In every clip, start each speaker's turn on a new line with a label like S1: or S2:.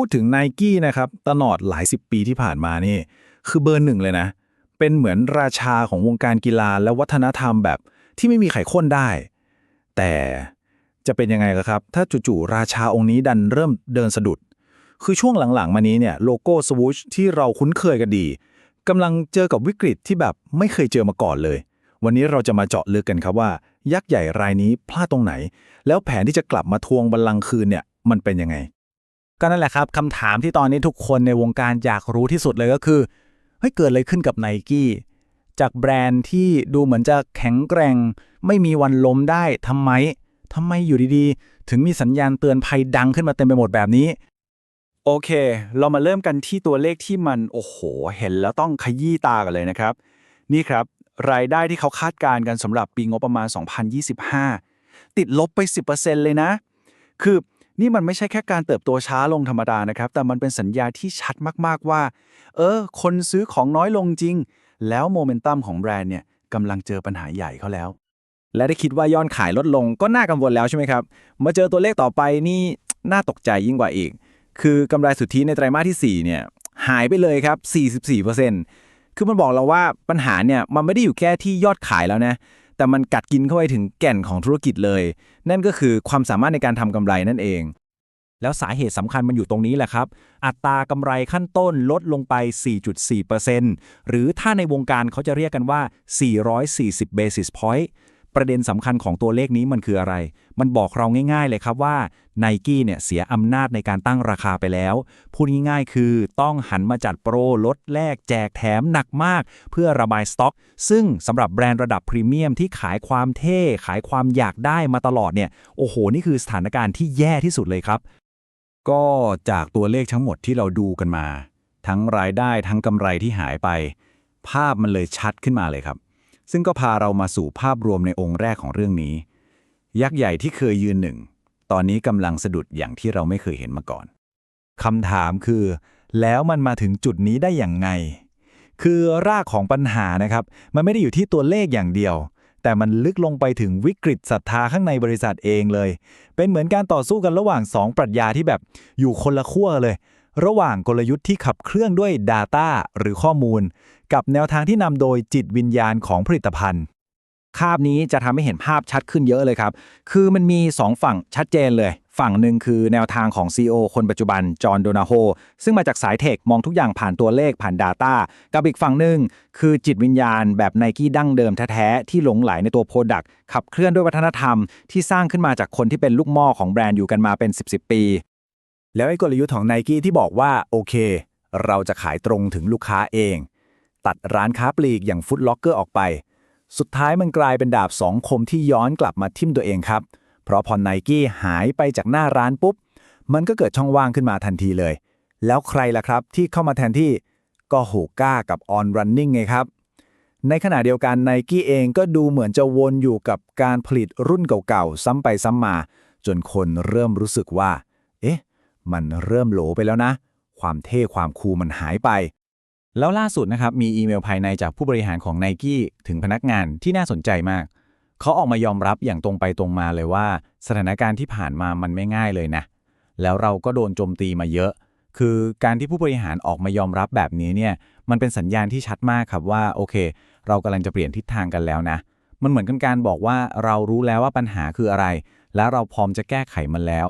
S1: พูดถึง n นกี้นะครับตลอดหลายสิบปีที่ผ่านมานี่ คือเบอร์หนึ่งเลยนะ เป็นเหมือนราชาของวงการกีฬาและวัฒนธรรมแบบที่ไม่มีใครค้นได้ แต่จะเป็นยังไงล่ะครับ ถ้าจู่ๆราชาองค์นี้ดันเริ่มเดินสะดุด คือช่วงหลังๆ มานี้เนี่ยโลโก้สวูชที่เราคุ้นเคยกันดีกำลังเจอกับวิกฤตที่แบบไม่เคยเจอมาก่อนเลย วันนี้เราจะมาเจาะลึกกันครับว่า ยักษ์ใหญ่รายนี้พลาดตรงไหน แล้วแผนที่จะกลับมาทวงบัลลังก์คืนเนี่ยมันเป็นยังไง
S2: ก็นั่นแหละครับคำถามที่ตอนนี้ทุกคนในวงการอยากรู้ที่สุดเลยก็คือเฮ้ยเกิดอะไรขึ้นกับไนกี้จากแบรนด์ที่ดูเหมือนจะแข็งแกร่ง ไม่มีวันล้มได้ทำไมทำไมอยู่ดีๆ ถึงมีสัญญาณเตือนภัยดังขึ้นมาเต็มไปหมดแบบนี้
S3: โอเค เรามาเริ่มกันที่ตัวเลขที่มันโอ้โห เห็นแล้วต้องขยี้ตากันเลยนะครับ นี่ครับ รายได้ที่เขาคาดการณ์กันสำหรับปีงบประมาณ 2025 ติดลบไป 10%เลยนะ คือ นี่มันไม่ใช่แค่การเติบโตช้าลงธรรมดานะครับ แต่มันเป็นสัญญาที่ชัดมากๆว่า เออ คนซื้อของน้อยลงจริง แล้วโมเมนตัมของแบรนด์เนี่ยกำลังเจอปัญหาใหญ่เขาแล้ว
S2: และได้คิดว่ายอดขายลดลงก็น่ากังวลแล้วใช่ไหมครับ มาเจอตัวเลขต่อไปนี่น่าตกใจยิ่งกว่าอีก คือกำไรสุทธิในไตรมาสที่ 4 เนี่ยหายไปเลยครับ 44%คือมันบอกเราว่าปัญหาเนี่ยมันไม่ได้อยู่แค่ที่ยอดขายแล้วนะ แต่มันกัดกินเข้าไปถึงแก่นของธุรกิจเลย นั่นก็คือความสามารถในการทำกำไรนั่นเอง แล้วสาเหตุสำคัญมันอยู่ตรงนี้แหละครับ อัตรากำไรขั้นต้นลดลงไป 4.4%หรือถ้าในวงการเขาจะเรียกกันว่า 440 basis point ประเด็นสำคัญของตัวเลขนี้มันคืออะไร มันบอกเราง่ายๆเลยครับว่า n i กี้เนี่ยเสียอำนาจในการตั้งราคาไปแล้ว พูดง่ายๆคือต้องหันมาจัดโปรลดแลกแจกแถมหนักมาก เพื่อระบายสต็อก ซึ่งสำหรับแบรนด์ระดับพรีเมียมที่ขายความเท่ ขายความอยากได้มาตลอดเนี่ย โอ้โห นี่คือสถานการณ์ที่แย่ที่สุดเลยครับ
S1: ก็จากตัวเลขทั้งหมดที่เราดูกันมา ทั้งรายได้ทั้งกำไรที่หายไป ภาพมันเลยชัดขึ้นมาเลยครับ ซึ่งก็พาเรามาสู่ภาพรวมในองค์แรกของเรื่องนี้ ยักษ์ใหญ่ที่เคยยืนหนึ่ง ตอนนี้กำลังสะดุดอย่างที่เราไม่เคยเห็นมาก่อนคำถามคือ แล้วมันมาถึงจุดนี้ได้อย่างไง คือรากของปัญหานะครับ มันไม่ได้อยู่ที่ตัวเลขอย่างเดียว แต่มันลึกลงไปถึงวิกฤตศรัทธาข้างในบริษัทเองเลย เป็นเหมือนการต่อสู้กันระหว่าง 2 ปรัชญาที่แบบอยู่คนละขั้วเลย ระหว่างกลยุทธ์ที่ขับเคลื่อนด้วย Data หรือข้อมูล กับแนวทางที่นำโดยจิตวิญญาณของผลิตภัณฑ์
S2: ภาพนี้จะทำให้เห็นภาพชัดขึ้นเยอะเลยครับ คือมันมี 2 ฝั่งชัดเจนเลย ฝั่งหนึ่งคือแนวทางของ CEO คนปัจจุบัน จอห์นโดนาโฮ ซึ่งมาจากสายเทค มองทุกอย่างผ่านตัวเลขผ่าน Data กับอีกฝั่งหนึ่งคือจิตวิญญาณแบบไนกี้ดั้งเดิมแท้ๆที่หลงไหลในตัวโปรดักต์ขับเคลื่อนด้วยวัฒนธรรม ที่สร้างขึ้นมาจากคนที่เป็นลูกหม้อของแบรนด์อยู่กันมาเป็น 10 10ปี
S1: แล้วไอ้กลยุทธ์ของไนกี้ที่บอกว่าโอเค เราจะขายตรงถึงลูกค้าเอง ตัดร้านค้าปลีกอย่างฟุตล็อกเกอร์ออกไป สุดท้ายมันกลายเป็นดาบสองคมที่ย้อนกลับมาทิ่มตัวเองครับ เพราะพอไนกี้หายไปจากหน้าร้านปุ๊บ มันก็เกิดช่องว่างขึ้นมาทันทีเลย แล้วใครล่ะครับที่เข้ามาแทนที่ก็โฮก้ากับออนรันนิ่งไงครับ ในขณะเดียวกันไนกี้เองก็ดูเหมือนจะวนอยู่กับการผลิตรุ่นเก่าๆ ซ้ำไปซ้ำมา จนคนเริ่มรู้สึกว่า มันเริ่มโหลไปแล้วนะ ความเท่ความคูลมันหายไป
S2: แล้วล่าสุดนะครับ มีอีเมลภายในจากผู้บริหารของ n i กี้ถึงพนักงานที่น่าสนใจมาก เขาออกมายอมรับอย่างตรงไปตรงมาเลยว่า สถานการณ์ที่ผ่านมามันไม่ง่ายเลยนะ แล้วเราก็โดนโจมตีมาเยอะ คือการที่ผู้บริหารออกมายอมรับแบบนี้เนี่ย มันเป็นสัญญาณที่ชัดมากครับว่าโอเค เรากำลังจะเปลี่ยนทิศทางกันแล้วนะ มันเหมือนกันการบอกว่าเรารู้แล้วว่าปัญหาคืออะไร และเราพร้อมจะแก้ไขมันแล้ว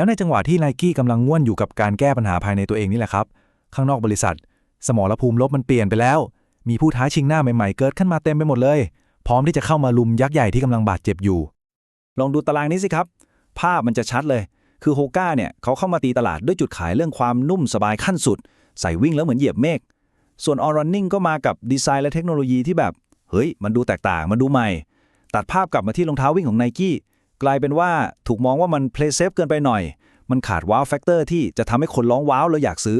S1: แล้วในจังหวะที่ไนกี้กำลังง่วนอยู่กับการแก้ปัญหาภายในตัวเองนี่แหละครับ ข้างนอกบริษัท สมรภูมิลบมันเปลี่ยนไปแล้ว มีผู้ท้าชิงหน้าใหม่ๆเกิดขึ้นมาเต็มไปหมดเลย พร้อมที่จะเข้ามาลุมยักษ์ใหญ่ที่กำลังบาดเจ็บอยู่
S3: ลองดูตารางนี้สิครับ ภาพมันจะชัดเลย คือโฮก้าเนี่ยเขาเข้ามาตีตลาดด้วยจุดขายเรื่องความนุ่มสบายขั้นสุด ใส่วิ่งแล้วเหมือนเหยียบเมฆ ส่วนออรันนิ่งก็มากับดีไซน์และเทคโนโลยีที่แบบ เฮ้ย มันดูแตกต่าง มันดูใหม่ ตัดภาพกลับมาที่รองเท้าวิ่งของไนกี้ กลายเป็นว่าถูกมองว่ามันเพลย์เซฟเกินไปหน่อย มันขาดว้าวแฟกเตอร์ที่จะทำให้คนร้องว้าวแล้วอยากซื้อ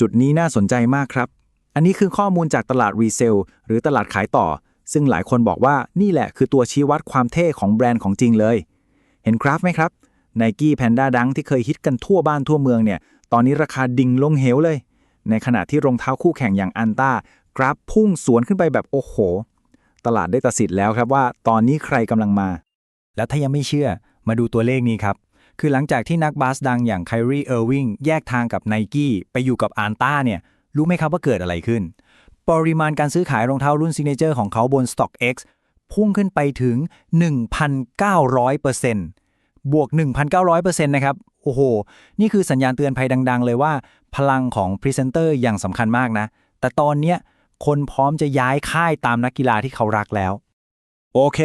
S2: จุดนี้น่าสนใจมากครับ อันนี้คือข้อมูลจากตลาดรีเซลหรือตลาดขายต่อ ซึ่งหลายคนบอกว่านี่แหละคือตัวชี้วัดความเท่ของแบรนด์ของจริงเลย เห็นกราฟไหมครับ n i กี้แพนด้าดังที่เคยฮิตกันทั่วบ้านทั่วเมืองเนี่ย ตอนนี้ราคาดิ่งลงเหวเลย ในขณะที่รองเท้าคู่แข่งอย่างอันต้ากราฟพุ่งสวนขึ้นไปแบบโอ้โห ตลาดได้ตัดสินแล้วครับว่า ตอนนี้ใครกำลังมา แล้วถ้ายังไม่เชื่อมาดูตัวเลขนี้ครับคือหลังจากที่นักบาสดังอย่างไครีเออร์วิงแยกทางกับไนกี้ไปอยู่กับอาร์ต้าเนี่ย รู้ไหมครับว่าเกิดอะไรขึ้น ปริมาณการซื้อขายรองเท้ารุ่นซิเนเจอร์ของเขาบน StockX พุ่งขึ้นไปถึง 1,900%บวก 1,900%นะครับ โอ้โห นี่คือสัญญาณเตือนภัยดัง ๆ เลยว่า พลังของพรีเซนเตอร์อย่างสำคัญมากนะ แต่ตอนเนี้ยคนพร้อมจะย้ายค่ายตามนักกีฬาที่เขารักแล้ว
S3: โอเค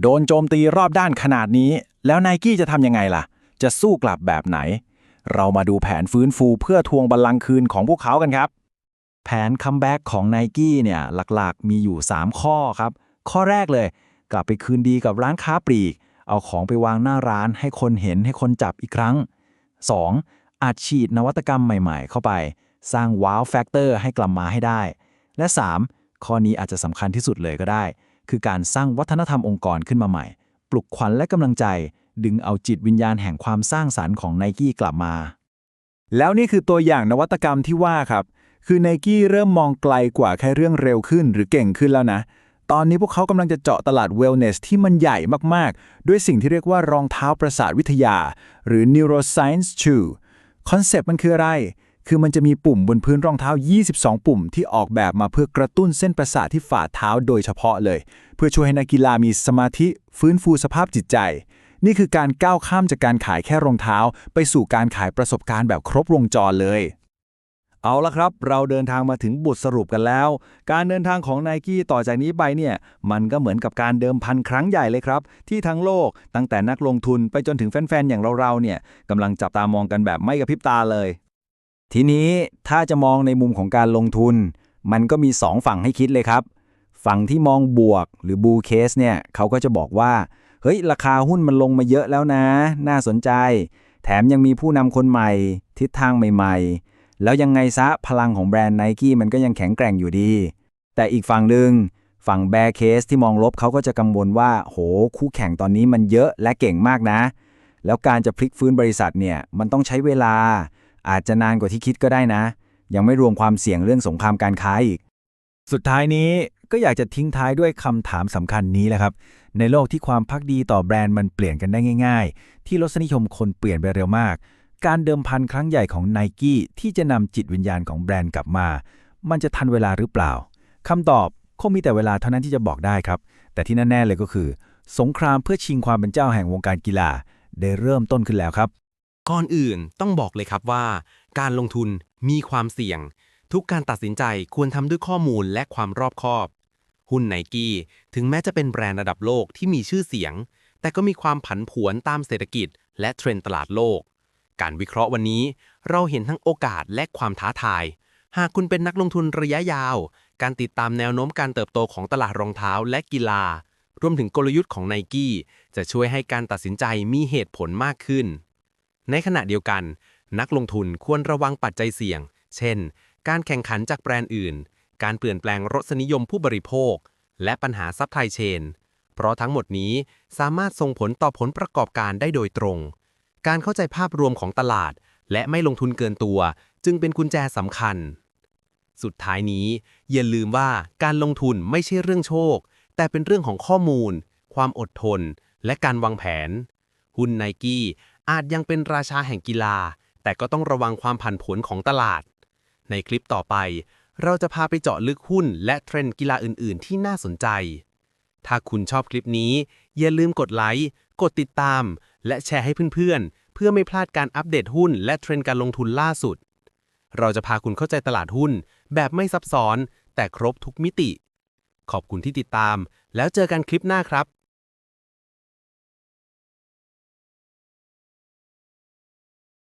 S3: โดนโจมตีรอบด้านขนาดนี้ แล้วไนกี้จะทำยังไงล่ะ จะสู้กลับแบบไหน เรามาดูแผนฟื้นฟูเพื่อทวงบัลลังก์คืนของพวกเขากันครับ แผนคัมแบ็กของไนกี้เนี่ยหลักๆ มีอยู่ 3 ข้อครับ ข้อแรกเลย กลับไปคืนดีกับร้านค้าปลีก เอาของไปวางหน้าร้านให้คนเห็นให้คนจับอีกครั้ง 2. อาจฉีดนวัตกรรมใหม่ๆ เข้าไป สร้างว้าวแฟกเตอร์ให้กลับมาให้ได้ และ 3. ข้อนี้อาจจะสำคัญที่สุดเลยก็ได้ คือการสร้างวัฒนธรรมองค์กรขึ้นมาใหม่ ปลุกขวัญและกำลังใจ ดึงเอาจิตวิญญาณแห่งความสร้างสรรค์ของไนกี้กลับมา
S2: แล้วนี่คือตัวอย่างนวัตกรรมที่ว่าครับ คือ n นกี้เริ่มมองไกลกว่าแค่เรื่องเร็วขึ้น หรือเก่งขึ้นแล้วนะ ตอนนี้พวกเขากำลังจะเจาะตลาดเวลเนสที่มันใหญ่มากๆ ด้วยสิ่งที่เรียกว่ารองเท้าประสาทวิทยา หรือ neuroscience shoe คอนเซปต์มันคืออะไร คือมันจะมีปุ่มบนพื้นรองเท้า 22 ปุ่มที่ออกแบบมาเพื่อกระตุ้นเส้นประสาทที่ฝ่าเท้าโดยเฉพาะเลย เพื่อช่วยให้นักกีฬามีสมาธิ ฟื้นฟูสภาพจิตใจ นี่คือการก้าวข้ามจากการขายแค่รองเท้า ไปสู่การขายประสบการณ์แบบครบวงจรเลย
S3: เอาละครับ เราเดินทางมาถึงบทสรุปกันแล้ว การเดินทางของไนกี้ต่อจากนี้ไปเนี่ย มันก็เหมือนกับการเดิมพันครั้งใหญ่เลยครับ ที่ทั้งโลกตั้งแต่นักลงทุนไปจนถึงแฟนๆอย่างเราๆเนี่ยกำลังจับตามองกันแบบไม่กระพริบตาเลย
S2: ทีนี้ถ้าจะมองในมุมของการลงทุน มันก็มี 2 ฝั่งให้คิดเลยครับ ฝั่งที่มองบวกหรือบูเคสเนี่ยเขาก็จะบอกว่าเฮ้ยราคาหุ้นมันลงมาเยอะแล้วนะ น่าสนใจ แถมยังมีผู้นำคนใหม่ ทิศทางใหม่ๆ แล้วยังไงซะพลังของแบรนด์ไนกี้มันก็ยังแข็งแกร่งอยู่ดี แต่อีกฝั่งหนึ่งฝั่งแบร์เคสที่มองลบเขาก็จะกังวลว่า โห คู่แข่งตอนนี้มันเยอะและเก่งมากนะ แล้วการจะพลิกฟื้นบริษัทเนี่ยมันต้องใช้เวลา อาจจะนานกว่าที่คิดก็ได้นะ ยังไม่รวมความเสี่ยงเรื่องสงครามการค้าอีก สุดท้ายนี้ก็อยากจะทิ้งท้ายด้วยคำถามสำคัญนี้แหละครับ ในโลกที่ความพักดีต่อแบรนด์มันเปลี่ยนกันได้ง่าย ๆ ที่รสนิยมคนเปลี่ยนไปเร็วมาก การเดิมพันครั้งใหญ่ของไนกี้ที่จะนำจิตวิญญาณของแบรนด์กลับมา มันจะทันเวลาหรือเปล่าคำตอบคงมีแต่เวลาเท่านั้นที่จะบอกได้ครับ แต่ที่แน่ๆเลยก็คือ สงครามเพื่อชิงความเป็นเจ้าแห่งวงการกีฬา ได้เริ่มต้นขึ้นแล้วครับ
S4: ก่อนอื่นต้องบอกเลยครับว่า การลงทุนมีความเสี่ยง ทุกการตัดสินใจควรทำด้วยข้อมูลและความรอบคอบ หุ้นไนกี้ถึงแม้จะเป็นแบรนด์ระดับโลกที่มีชื่อเสียง แต่ก็มีความผันผวนตามเศรษฐกิจ และเทรนด์ตลาดโลก การวิเคราะห์วันนี้ เราเห็นทั้งโอกาสและความท้าทาย หากคุณเป็นนักลงทุนระยะยาว การติดตามแนวโน้มการเติบโตของตลาดรองเท้าและกีฬารวมถึงกลยุทธ์ของไนกี้จะช่วยให้การตัดสินใจมีเหตุผลมากขึ้น ในขณะเดียวกัน นักลงทุนควรระวังปัจจัยเสี่ยง เช่น การแข่งขันจากแบรนด์อื่น การเปลี่ยนแปลงรสนิยมผู้บริโภค และปัญหาซัพพลายเชน เพราะทั้งหมดนี้สามารถส่งผลต่อผลประกอบการได้โดยตรง การเข้าใจภาพรวมของตลาด และไม่ลงทุนเกินตัว จึงเป็นกุญแจสำคัญ สุดท้ายนี้ อย่าลืมว่าการลงทุนไม่ใช่เรื่องโชค แต่เป็นเรื่องของข้อมูล ความอดทน และการวางแผน หุ้นไนกี้ อาจยังเป็นราชาแห่งกีฬา แต่ก็ต้องระวังความผันผวนของตลาด ในคลิปต่อไป เราจะพาไปเจาะลึกหุ้นและเทรนด์กีฬาอื่น ๆ ที่น่าสนใจ ถ้าคุณชอบคลิปนี้ อย่าลืมกดไลค์ กดติดตาม และแชร์ให้เพื่อนๆ เพื่อไม่พลาดการอัปเดตหุ้นและเทรนด์การลงทุนล่าสุด เราจะพาคุณเข้าใจตลาดหุ้น แบบไม่ซับซ้อน แต่ครบทุกมิติ ขอบคุณที่ติดตาม แล้วเจอกันคลิปหน้าครับ